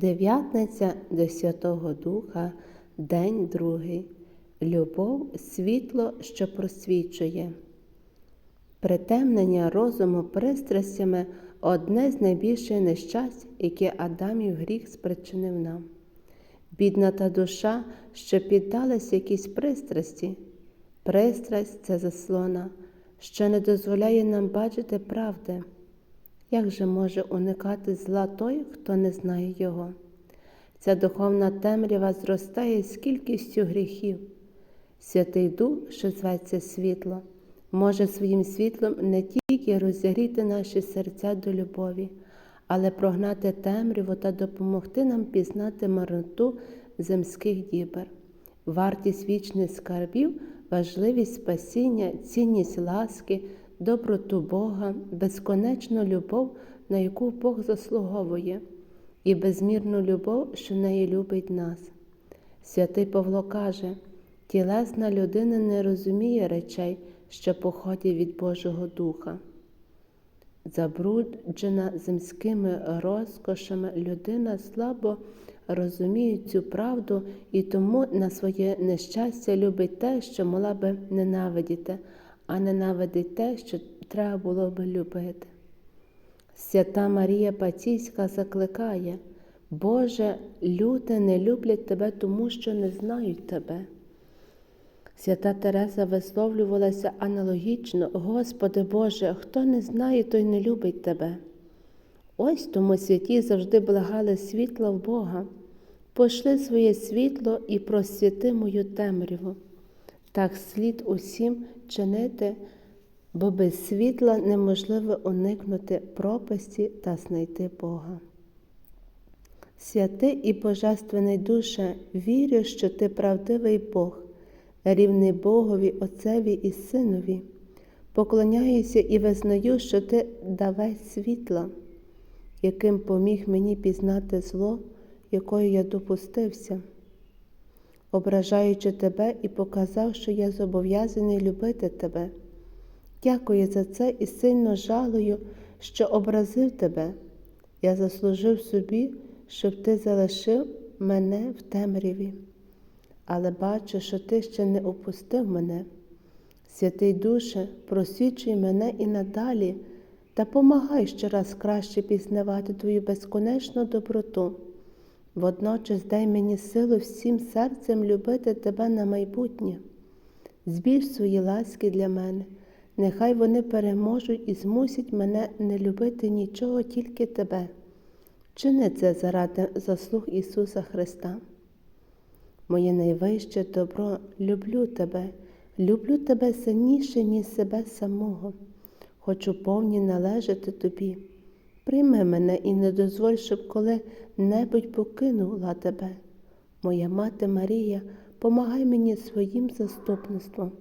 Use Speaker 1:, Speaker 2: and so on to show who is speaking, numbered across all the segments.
Speaker 1: Дев'ятниця до Святого Духа, день другий. Любов світло, що просвічує. Притемнення розуму пристрастями одне з найбільших нещасть, яке Адамів гріх спричинив нам. Бідна та душа, що піддалась якійсь пристрасті. Пристрасть це заслона, що не дозволяє нам бачити правди. Як же може уникати зла той, хто не знає його? Ця духовна темрява зростає з кількістю гріхів. Святий Дух, що зветься світло, може своїм світлом не тільки розігріти наші серця до любові, але прогнати темряву та допомогти нам пізнати марноту земських дібер, вартість вічних скарбів, важливість спасіння, цінність ласки, доброту Бога, безконечну любов, на яку Бог заслуговує, і безмірну любов, що неї любить нас. Святий Павло каже, тілесна людина не розуміє речей, що походять від Божого Духа. Забруджена земськими розкошами людина слабо розуміє цю правду і тому на своє нещастя любить те, що мала би ненавидіти, а ненавидить те, що треба було би любити. Свята Марія Паційська закликає, Боже, люди не люблять Тебе, тому що не знають Тебе. Свята Тереза висловлювалася аналогічно, Господи Боже, хто не знає, той не любить Тебе. Ось тому святі завжди благали світла в Бога. Пошли своє світло і просвіти мою темряву. Так слід усім чинити, бо без світла неможливо уникнути пропасті та знайти Бога. Святий і Божественний душе, вірю, що ти правдивий Бог, рівний Богові, Отцеві і Синові. Поклоняюся і визнаю, що ти давець світла, яким поміг мені пізнати зло, якою я допустився, ображаючи тебе і показав, що я зобов'язаний любити тебе. Дякую за це і сильно жалую, що образив тебе. Я заслужив собі, щоб ти залишив мене в темряві, але бачу, що ти ще не опустив мене. Святий Душе, просвічуй мене і надалі та помагай щораз краще пізнавати Твою безконечну доброту. Водночас дай мені силу всім серцем любити Тебе на майбутнє. Збільш свої ласки для мене, нехай вони переможуть і змусять мене не любити нічого, тільки Тебе. Чини це заради заслуг Ісуса Христа. Моє найвище добро, люблю Тебе, люблю Тебе сильніше, ніж себе самого. Хочу повні належати Тобі. Прийми мене і не дозволь, щоб коли-небудь покинула тебе. Моя мати Марія, помагай мені своїм заступництвом.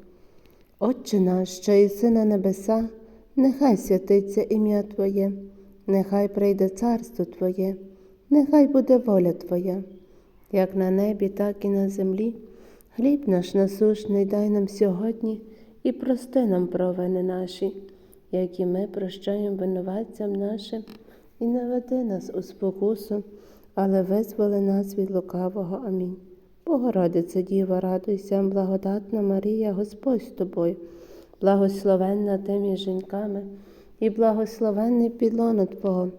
Speaker 1: Отче наш, що єси на небеса, нехай святиться ім'я Твоє, нехай прийде царство Твоє, нехай буде воля Твоя, як на небі, так і на землі. Хліб наш насушний дай нам сьогодні і прости нам провини наші як і ми прощаємо винуватцям нашим, і не веди нас у спокусу, але визволи нас від лукавого. Амінь. Богородиця Діва, радуйся, благодатна Марія, Господь з тобою, благословенна ти між жінками, і благословенний підлоно Твого,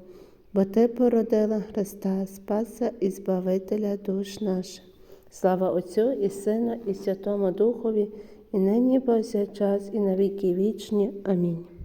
Speaker 1: бо Ти породила Христа, Спаса і Збавителя душ наших. Слава Отцю і Сину, і Святому Духові, і нині, повсякчас, і на віки вічні. Амінь.